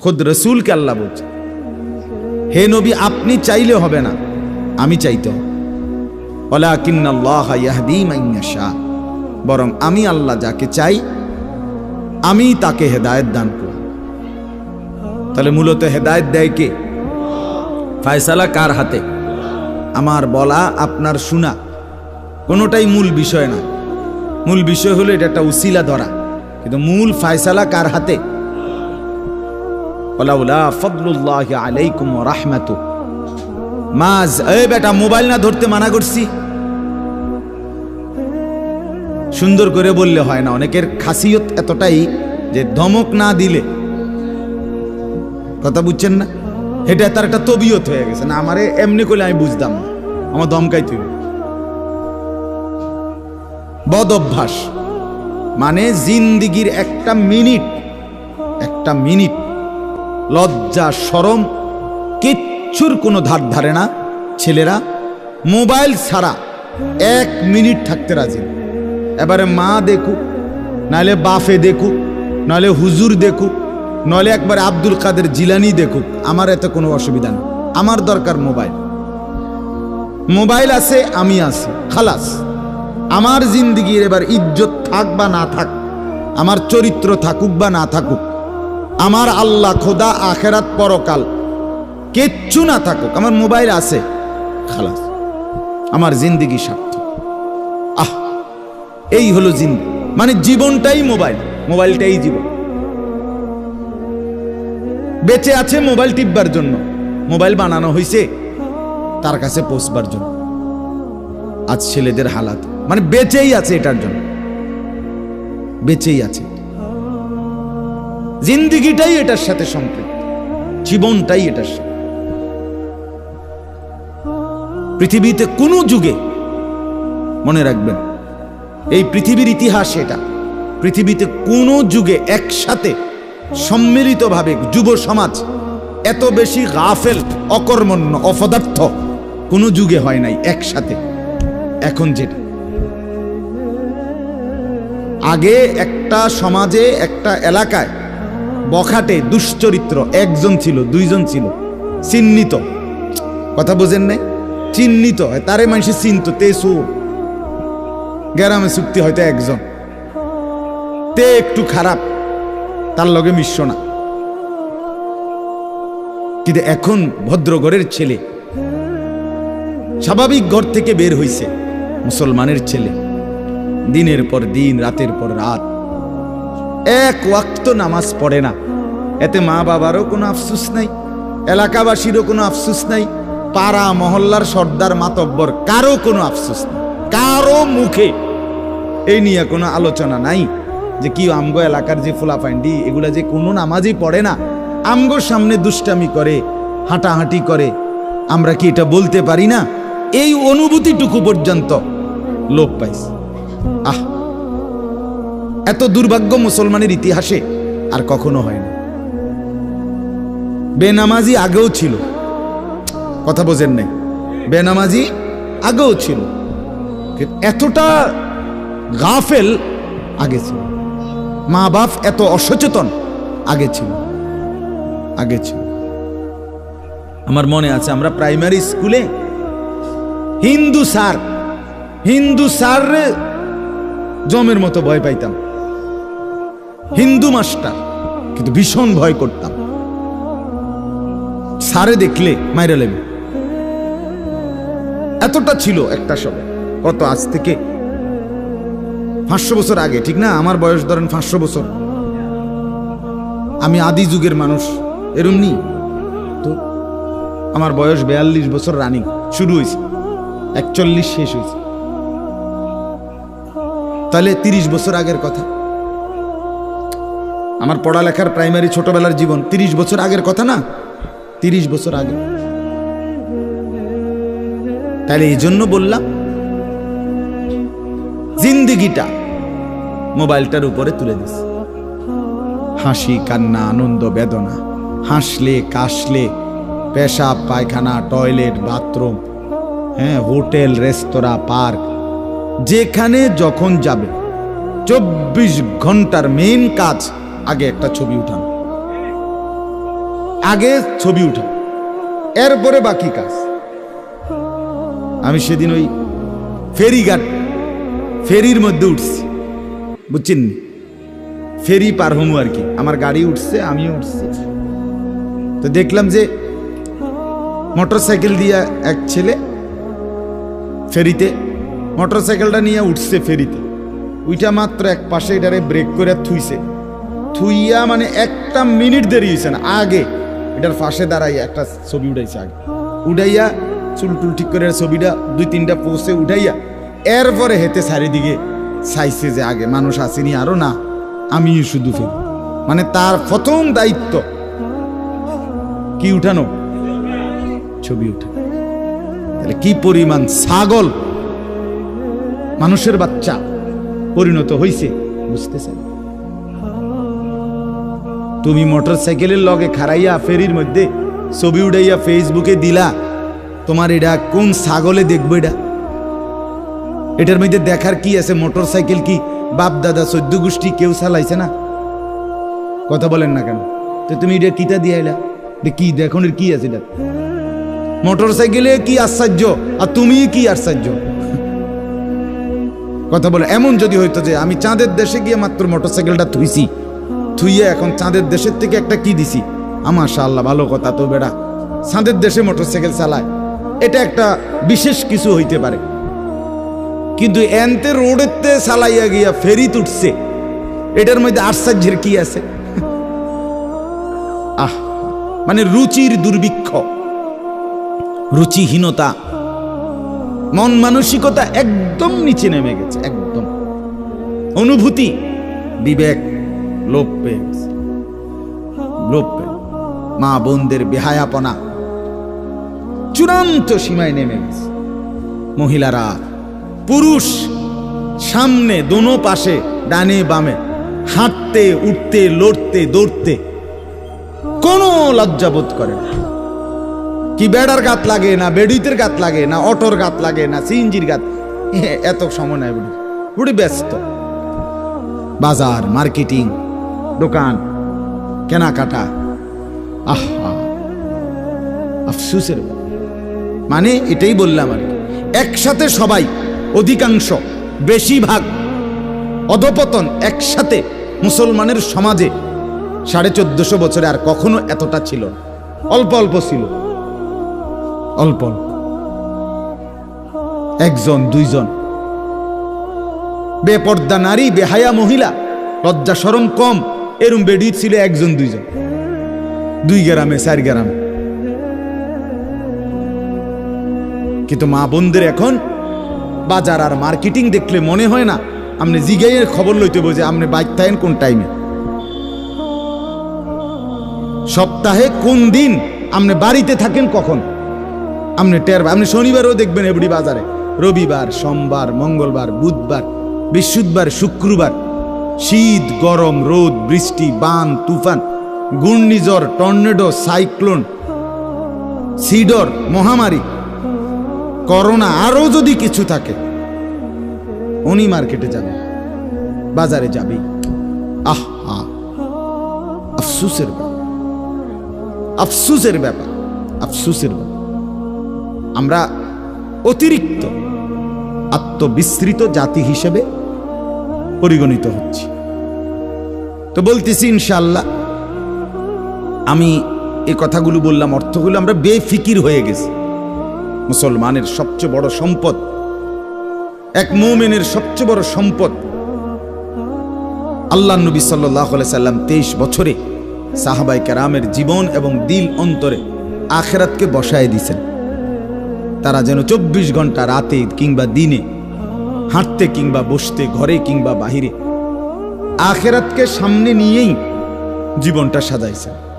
খোদ রসুলকে আল্লাহ বলছে। হে নবী, আপনি চাইলে হবে না, আমি চাইতে বরং আমি আল্লাহ যাকে চাই, আমি তাকে হেদায়েত দান করি তাহলে মূলত হেদায়েত দেয় কে? ফায়সালা কার হাতে? আমার বলা, আপনার শোনা। কোনোটাই মূল বিষয় না। মূল বিষয় হলো এটা একটা উসিলা ধরা। কিন্তু মূল ফায়সালা কার হাতে? মোবাইল না ধরতে মানা করছি। সুন্দর করে বললে হয় না, অনেকের খাসিয়ত এতটাই যে ধমক না দিলে। কথা বুঝছেন না? এটা তার একটা তবিয়ত হয়ে গেছে। না, আমারে এমনি করলে আমি বুঝতাম না। আমার দমকাই তুই বদ অভ্যাস মানে জিন্দিগির একটা মিনিট একটা মিনিট লজ্জা, সরম, কিচ্ছুর কোনো ধার ধারে না। ছেলেরা, মোবাইল ছাড়া এক মিনিট থাকতে রাজি। এবারে মা দেখুক, নাহলে বাফে দেখুক, নাহলে হুজুর দেখুক নলে একবার আব্দুল কাদের জিলানি দেখুক। আমার এতে কোনো অসুবিধা নেই। আমার দরকার মোবাইল। মোবাইল আছে, আমি আছি। খালাস, আমার জিন্দিগির এবার ইজ্জত থাক বা না থাক, আমার চরিত্র থাকুক বা না থাকুক আমার আল্লাহ খোদা আখেরাত পরকাল। কিচ্ছু না থাকুক, আমার মোবাইল আছে। খালাস, আমার জিন্দিগি সার্থক। আহ, এই হলো জিন্দি মানে জীবনটাই মোবাইল, মোবাইলটাই জীবন। বেঁচে আছে মোবাইল টিপবার জন্য। মোবাইল বানানো হয়েছে তার কাছে পৌঁছবার জন্য। আজ ছেলেদের হালাত মানে বেঁচেই আছে এটার জন্য। বেঁচেই আছে। জিন্দিগিটাই এটার সাথে সম্পৃক্ত। জীবনটাই এটার সাথে। পৃথিবীতে কোনো যুগে, মনে রাখবেন, এই পৃথিবীর ইতিহাস এটা। পৃথিবীতে কোনো যুগে একসাথে সম্মিলিতভাবে যুব সমাজ এত বেশি গাফেল, অকর্মণ্য, অপদার্থ কোনো যুগে হয় নাই, একসাথে। এখন যেটা। আগে একটা সমাজে, একটা এলাকায় বখাটে দুশ্চরিত্র, একজন ছিল, দুইজন ছিল, চিহ্নিত। কথা বোঝেন নাই? চিহ্নিত তারে মানুষে চিনত তে সুর গ্রামে চুক্তি হয়তো একজন। তে একটু খারাপ, তার লগে মিশ্র না। কিন্তু এখন ভদ্রগড়ের ছেলে, স্বাভাবিক ঘর থেকে বের হইছে, মুসলমানের ছেলে। দিনের পর দিন, রাতের পর রাত। এক ওয়াক্ত নামাজ পড়ে না। এতে মা বাবারও কোনো আফসুস নাই, এলাকাবাসীরও কোনো আফসুস নাই, পাড়া মহল্লার সর্দার মাতব্বর কারও কোনো আফসুস নাই, কারও মুখে। এই নিয়ে কোনো আলোচনা নাই যে কি আমগো এলাকার যে ফুলাফাইন্ডি এগুলা যে কোনো নামাজই পড়ে না। আমগোর সামনে দুষ্টামি করে, হাঁটাহাঁটি করে, আমরা কি এটা বলতে পারি না? এই অনুভূতিটুকু পর্যন্ত লোপ পাইছে। আহ! এত দুর্ভাগ্য মুসলমানের ইতিহাসে আর কখনো হয় না বেনামাজি আগেও ছিল। কথা বোঝেন নাই। বেনামাজি আগেও ছিল। এতটা গাফেল আগে ছিল। মা বাপ এত অসচেতন আগে ছিল। আগে ছিল। আমার মনে আছে, আমরা প্রাইমারি স্কুলে হিন্দু স্যার হিন্দু স্যার জমের মতো ভয় পাইতাম। হিন্দু মাস্টার, কিন্তু ভীষণ ভয় করতাম। সারে দেখলে মাইরা লেবে। এতটা ছিল একটা সময়, কত আজ থেকে পাঁচশো বছর আগে, ঠিক না? আমার বয়স ধরেন পাঁচশো বছর। আমি আদি যুগের মানুষ এরম নি তো আমার বয়স বেয়াল্লিশ বছর রানিং, শুরু হয়েছে, একচল্লিশ শেষ হয়েছে। তাহলে তিরিশ বছর আগের কথা। আমার পড়ালেখার প্রাইমারি ছোটবেলার জীবন। তিরিশ বছর আগের কথা না? তিরিশ বছর আগে। তাহলে এই জন্য বললাম, জিন্দিগিটা মোবাইলটার উপরে তুলে দিস। হাসি, কান্না, আনন্দ, বেদনা, হাসলে, কাশলে, পেশাব, পায়খানা, টয়লেট, বাথরুম হ্যাঁ হোটেল, রেস্তোরাঁ, পার্ক, যেখানে যখন যাবে, চব্বিশ ঘণ্টার মেন কাজ আগে একটা ছবি উঠানো। আগে ছবি উঠা এরপরে বাকি কাজ। আমি সেদিন ওই ফেরিঘাট, ফেরির মধ্যে উঠছি। বুঝছেন? ফেরি পার হমু আর কি। আমার গাড়ি উঠছে, আমিও উঠছি। তো দেখলাম যে মোটর সাইকেল দিয়ে এক ছেলে ফেরিতে মোটর সাইকেলটা নিয়ে উঠছে ফেরিতে। ওইটা মাত্র এক পাশে এটারে ব্রেক করে থুইছে। থুইয়া মানে একটা মিনিট দেরি হয়েছে না, আগে। এটার পাশে দাঁড়াইয়া একটা ছবি উঠাইছে আগে। উঠাইয়া চুল টুল ঠিক করে ছবিটা দুই তিনটা পোস্টে উঠাইয়া এরপরে হেতে চারিদিকে চাইছে যে আগে মানুষ আসেনি আরও না আমি শুধু ফেরি মানে তার প্রথম দায়িত্ব। কি উঠানো? ছবি উঠানো তাহলে কি পরিমাণ ছাগল? মানুষের বাচ্চা পরিণত হইছে, বুঝতেছেন? তুমি মোটর সাইকেলের লগে খারাইয়া ফেরির মধ্যে ছবি উঠাইয়া ফেসবুকে দিলা, তোমার এটা কোন ছাগলে দেখব এটা? এটার মধ্যে দেখার কি আছে? মোটর সাইকেল কি বাপ, দাদা সদ্য গোষ্ঠী কেউ চালাইছে না? কথা বলেন না কেন? তো তুমি এটা কিটা দিয়ে আইলা? কি, দেখুন এর কি আছে এটা? মোটর সাইকেলে কি আশ্চর্য, আর তুমি কি আশ্চর্য? কথা বলে, এমন যদি হইতো যে আমি চাঁদের দেশে গিয়ে মাত্র মোটর সাইকেলটা থুইছি থুইয়ে এখন চাঁদের দেশের থেকে একটা কি দিছি? আমার আল্লাহ ভালো কথা তো বেড়া। চাঁদের দেশে মোটর সাইকেল চালায়। এটা একটা বিশেষ কিছু হইতে পারে। কিন্তু এনতে রোডেতে চালাইয়া গিয়া ফেরি তুটছে। এটার মধ্যে আশ্চর্যের কি আছে? আহ মানে রুচির দুর্ভিক্ষ। রুচিহীনতা। মন মানসিকতা একদম নিচে নেমে গেছে, একদম। অনুভূতি, বিবেক। লোপ পেয়ে লোপ পেয়ে মা বোনদের বেহায়াপনা চূড়ান্ত সীমায় নেমে গেছে। মহিলারা পুরুষ সামনে দোনো পাশে, ডানে বামে, হাঁটতে, উঠতে, লড়তে, দৌড়তে। কোনো লজ্জাবোধ করে না। কি বেড়ার গাত লাগে, না বেডুইতের গাত লাগে, না অটোর গাত লাগে, না সিএনজির গাত এত সময় নাই বুড়ি। বুড়ি ব্যস্ত। বাজার, মার্কেটিং দোকান, কেনাকাটা। আহা, আফসুসের মানে এটাই বললাম আর। একসাথে সবাই, অধিকাংশ, বেশিরভাগ, অধপতন, একসাথে মুসলমানের সমাজে সাড়ে চোদ্দশো বছরে আর কখনো এতটা ছিল অল্প অল্প ছিল। অল্প অল্প। একজন, দুইজন। বেপর্দা নারী, বেহায়া মহিলা লজ্জা সরম কম এরম বেডি ছিল একজন, দুইজন। দুই গ্রামে, চার গ্রামে। কিন্তু মা বোনদের এখন বাজার আর মার্কেটিং দেখলে মনে হয় না আপনি জিগাইয়ের খবর লইতে বোঝে আপনি বাইক থাকেন কোন টাইমে। সপ্তাহে কোন দিন আপনি বাড়িতে থাকেন কখন? আপনি টের আপনি শনিবারও দেখবেন এবড়ি বাজারে। রবিবার, সোমবার, মঙ্গলবার, বুধবার, বৃহস্পতিবার, শুক্রবার। শীত, গরম, রোদ, বৃষ্টি, বান, তুফান, ঘূর্ণিঝড়, টর্নেডো, সাইক্লোন, সিডর, মহামারী, করোনা আরও যদি কিছু থাকে, উনি মার্কেটে যাবে, বাজারে যাবে। আহ, আফসুসের ব্যাপার। আফসুসের ব্যাপার আফসুসের ব্যাপার। আমরা অতিরিক্ত আত্মবিস্তৃত জাতি হিসেবে পরিগণিত হচ্ছি। তো বলতেছি ইনশাল্লাহ আমি এই কথাগুলো বললাম, অর্থগুলো আমরা বেফিকির হয়ে গেছি। মুসলমানের সবচেয়ে বড় সম্পদ, এক মোমেনের সবচেয়ে বড় সম্পদ, আল্লাহ নবী সাল্লাহ সাল্লাম তেইশ বছরে সাহাবাই কেরামের জীবন এবং দিল অন্তরে আখেরাতকে বসায় দিছেন তারা যেন চব্বিশ ঘণ্টা রাতে কিংবা দিনে হাঁটতে কিংবা বসতে, ঘরে কিংবা বাহিরে আখেরাতকে সামনে নিয়েই জীবনটা সাজাইছেন।